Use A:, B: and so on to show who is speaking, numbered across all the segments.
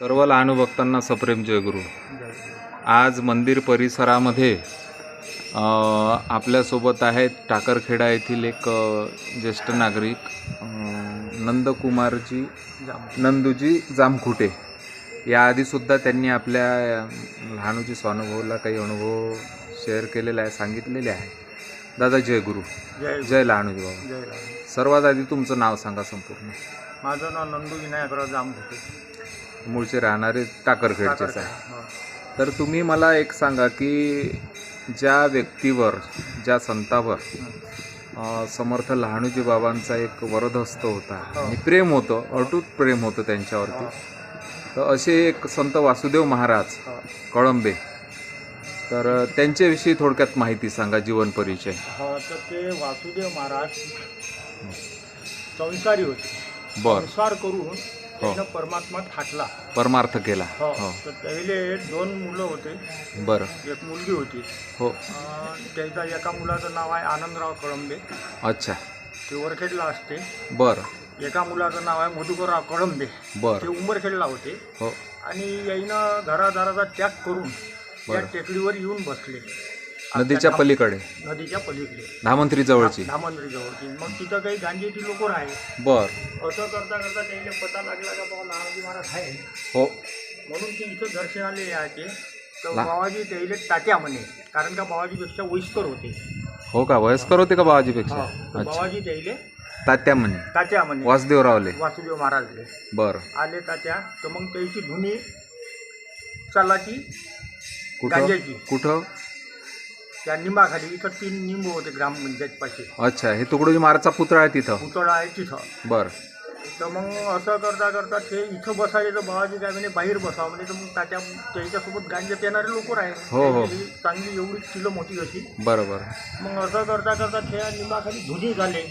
A: सर्व लहानू भक्तांना सप्रेम जयगुरु आज मंदिर परिसरामध्ये आपल्यासोबत आहेत टाकरखेडा येथील एक ज्येष्ठ नागरिक नंदकुमारजी नंदूजी जामखुटे. याआधीसुद्धा त्यांनी आपल्या लहानूजी स्वानुभवला काही अनुभव शेअर केलेला आहे सांगितलेले आहे दादा जय गुरु.
B: जय
A: लहानूजी बाबा. सर्वात आधी तुमचं नाव सांगा संपूर्ण.
B: माझं नाव नंदू विनायकराव जामघुटे
A: मूळचे राहणारे टाकरखेडचेच आहे
B: हो.
A: तर तुम्ही मला एक सांगा की ज्या व्यक्तीवर ज्या संतावर समर्थ लहानूजी बाबांचा एक वरदहस्त होता आणि प्रेम होतं अटूट प्रेम होतं त्यांच्यावरती तर असे एक संत वासुदेव महाराज
B: हो.
A: कळंबे तर त्यांच्याविषयी थोडक्यात माहिती सांगा जीवन परिचय.
B: हो, तर ते वासुदेव महाराज संसारी होते.
A: बर.
B: संसार करून त्यानं परमात्मा थाटला
A: परमार्थ केला.
B: हो.
A: हो.
B: तर दोन मुलं होते.
A: बरं.
B: एक मुलगी होती.
A: हो.
B: अं, त्याच्या एका मुलाचं नाव आहे आनंदराव कळंबे.
A: अच्छा.
B: ते वरखेडला असते.
A: बरं.
B: एका मुलाचं नाव आहे मधुकरराव कळंबे. ते
A: बरं
B: उंबरखेडला होते.
A: हो.
B: आणि याईनं घरादाराचा त्याग करून त्या
A: बरं.
B: टेकडीवर येऊन बसले.
A: नदीच्या पलीकडे?
B: नदीच्या पलीकडे.
A: धामंत्री जवळची
B: धामंद्री जवळची. मग तिथं काही गांजेची लोक आहे
A: बर.
B: असं करता करता त्याला पता लागला का बाबा नानाजी महाराज आहे
A: हो.
B: म्हणून ते इथं दर्शनाले यायचे तर
A: ला-
B: बाबाजी त्याला तात्या म्हणे. कारण का बाबाजीपेक्षा वयस्कर होते.
A: हो का? वयस्कर होते का बाबाजीपेक्षा?
B: हो, तर
A: अच्छा.
B: बाबाजी त्याला
A: तात्या म्हणे.
B: तात्या म्हणे.
A: वासुदेवरावले.
B: वासुदेव महाराजले.
A: बर.
B: आले तात्या. तर मग त्याची धुनी चालाची
A: कुठं?
B: गांजाची.
A: कुठं?
B: त्या निंबाखाली इथं तीन निंब होते ग्रामपंचायत पाशी
A: अच्छा हे तुकडोजी महाराजचा पुतळा आहे तिथं?
B: पुतळा आहे तिथं.
A: बर.
B: तर मग असं करता करता ते इथं बसायचे तर बाबाजी काय म्हणे बाहेर बसावं म्हणजे तर मग तात्या त्याच्यासोबत गांजात येणारे लोक
A: हो, हो.
B: चांगली एवढी किलो मोठी होती
A: बरं बरं
B: मग असं करता करता त्या निंबाखाली धुनी झाले.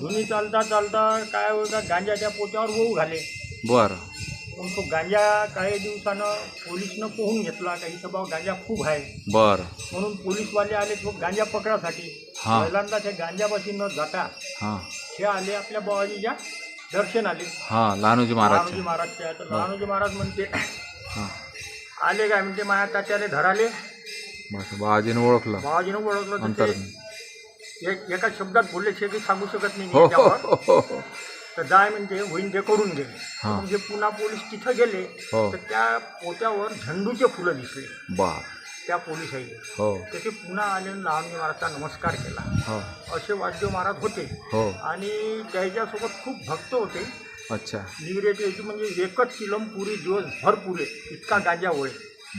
B: धुनी चालता चालता काय होता गांजा त्या पोत्यावर वाहू घाले.
A: बरं.
B: मग तो गांजा काही दिवसानं पोलिसनं पोहून घेतला. काही भाऊ गांजा खूप आहे.
A: बरं.
B: म्हणून पोलीसवाले आले तो गांजा पकडासाठी.
A: हा.
B: पहिल्यांदा त्या गांजापाशी न जाता
A: हां.
B: हे आले आपल्या बाबाजीच्या दर्शन आले
A: हां लहानूजी
B: लहानोजी
A: महाराजचे
B: महाराजचे आहे तर लहानोजी महाराज म्हणते
A: हां.
B: आले काय म्हणते माझ्या तात्याले धराले.
A: बस बाबाजीने ओळखलं.
B: बाबाजीनं ओळखलं तर
A: अंतर
B: ते एक- एका शब्दात बोलले ते काही सांगू शकत नाही मी
A: हो हो. हो, हो, हो.
B: तर जाय म्हणते होईन ते करून घे.
A: हा.
B: मग जे पुन्हा पोलीस तिथं गेले
A: हो.
B: तर त्या पोत्यावर झेंडूचे फुलं दिसले. त्या पोलीस आहे
A: हो.
B: तर ते पुन्हा आले आणि लहानजी महाराजचा नमस्कार केला.
A: हो.
B: असे वाद्य महाराज होते.
A: हो.
B: आणि त्याच्यासोबत खूप भक्त होते.
A: अच्छा.
B: निगरेचे याची म्हणजे एकच किलम पुरी दिवस भर पुरे. इतका गांजा होय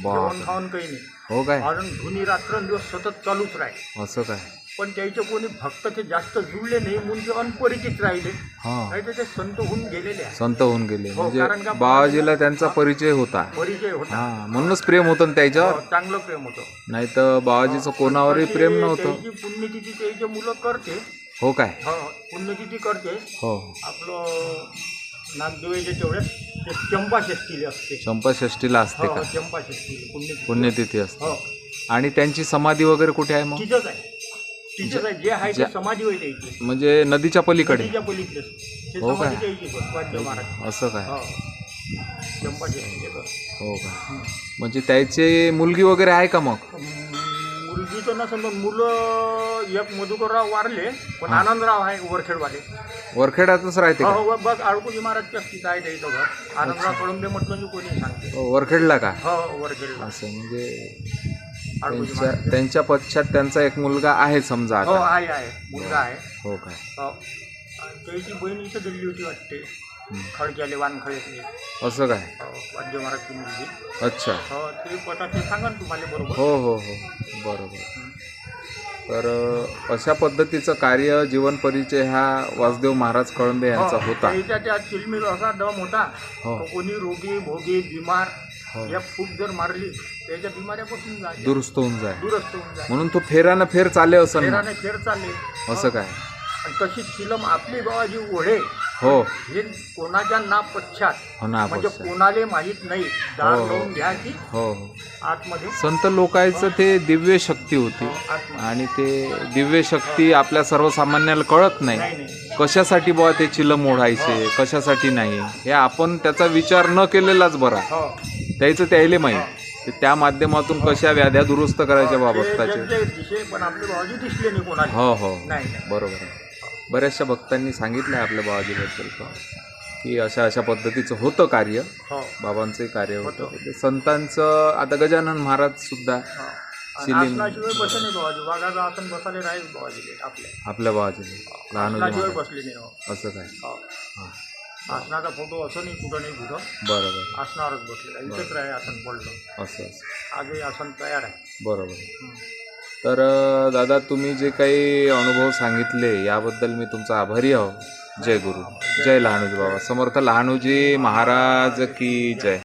A: बाप.
B: जेवण खावण काही नाही.
A: हो काय?
B: कारण धुनी रात्रंदिवस सतत चालूच राहील.
A: असं काय?
B: पण त्याचे कोणी भक्त ते जास्त जुळले नाही म्हणून ते अनपरिचित राहिले.
A: हां.
B: नाही तर ते संत होऊन गेलेले आहे
A: संत होऊन गेले.
B: हो,
A: म्हणजे
B: कारण का
A: बाबाजीला त्यांचा परिचय होता.
B: परिचय होता.
A: हा म्हणूनच प्रेम होतं ना त्याच्यावर.
B: हो, चांगलं प्रेम होतं.
A: नाही तर बाबाजीचं कोणावरही प्रेम नव्हतं.
B: त्याची पुण्यतिथी त्याचे मुलं करते.
A: हो काय?
B: हो पुण्यतिथी करते.
A: हो.
B: आपलं नागदेवाच्या तेवढ्यात ते चंपा षष्टीले असते.
A: चंपा षष्टीला असते
B: हो
A: का?
B: चंपा षष्टीले पुण्यतिथी.
A: पुण्यतिथी असते.
B: हो.
A: आणि त्यांची समाधी वगैरे कुठे आहे मग?
B: तिथंच आहे. जे आहे ते समाधी होईल
A: म्हणजे नदीच्या पलीकडे.
B: नदीच्या पलीकडे. ते
A: हो काय?
B: समाधी द्यायची वाद्य महाराज.
A: असं काय?
B: हो. चंपा षष्टीले कर.
A: हो काय म्हणजे त्याचे मुलगी वगैरे आहे का मग?
B: मुलगी तर नसेल पण मुलं एक मधुकरराव वारले पण आनंदराव आहे वरखेडवाले.
A: वरखेड्यातच राहते
B: हो
A: का?
B: हो बघ आळकुजी महाराजच्या तिथं आहे त्याचं घर आनंदराव कळंबे म्हटलं की कोणी सांगते.
A: हो, वरखेडला का?
B: हो वरखेडला.
A: असं म्हणजे त्यांच्या त्यांच्या पश्चात त्यांचा एक मुलगा आहे समजा
B: हो
A: आता.
B: आहे आहे. मुलगा आहे.
A: हो काय
B: हो. आणि त्याची बहीण इथं दिली होती वाटते. खडक्याले वानखळ्यातली
A: असं काय?
B: हो वाद्य महाराजची मुलगी.
A: अच्छा.
B: हो ते पता ते सांगा ना तुम्हाला बरोबर.
A: हो हो हो. बरोबर. तर अ, अशा पद्धतीचं कार्य जीवन परिचय हा वासुदेव महाराज कळंबे यांचा
B: हो,
A: होता.
B: त्याच्या त्या चिलमीर असा दम होता.
A: हो.
B: कोणी रोगी भोगी बिमार
A: हो.
B: या फूट जर मारली त्याच्या बिमाऱ्यापासून
A: दुरुस्त होऊन जाय
B: दुरस्त होऊन
A: म्हणून तो फेरानं फेर चाले असं
B: फेराने फेर चालले.
A: असं काय?
B: आणि तशी चिलम आपली बाबाजी ओढे
A: हो.
B: हे कोणाच्या ना पश्चात
A: हो ना
B: म्हणजे
A: पश्चात.
B: कोणाले माहीत नाही. दार
A: हो, हो.
B: लावून घ्या की
A: हो हो.
B: आतमध्ये.
A: संत लोकांचं ते दिव्य शक्ती होती.
B: आतमध्ये.
A: आणि ते दिव्य शक्ती आपल्या सर्वसामान्याला कळत नाही.
B: नाही नाही.
A: कशासाठी बुवा ते चिलम ओढायचे? कशासाठी नाही? हे आपण त्याचा विचार न केलेलाच बरा.
B: हो.
A: त्याचं त्याला माहीत. ते त्या माध्यमातून कशा व्याध्या दुरुस्त करायच्या
B: पण आपले दिसले नाही कोणाला.
A: हो हो.
B: नाही. नाही
A: बरोबर आहे. बऱ्याचशा भक्तांनी सांगितलं आहे आपल्या बाबाजीबद्दल पण की अशा अशा पद्धतीचं होतं कार्य.
B: हो.
A: बाबांचंही कार्य होतं. ते संतांचं आता गजानन महाराज सुद्धा
B: हो. आणि
A: शिलीम.
B: आसनाशिवाय बसे नाही बाबाजी वाघाचं आसन बसाले राहील बाबाजी आपल्या
A: आपल्या बाबाजी लहान
B: आसनाशिवाय बसले नाही हो.
A: असं काय?
B: हो.
A: हां.
B: आसनाचा फोटो असं नाही कुठं नाही कुठं.
A: बरोबर.
B: आसनावरच बसलेला इथेच राहे आसन पडलं.
A: असं असं.
B: आजही आसन तयार आहे.
A: बरोबर.
B: हं.
A: तर अ, दादा तुम्ही जे काही अनुभव सांगितले याबद्दल मी तुमचा आभारी आहो. जय गुरु. जय लहानूजी बाबा. समर्थ लहानूजी महाराज की जय.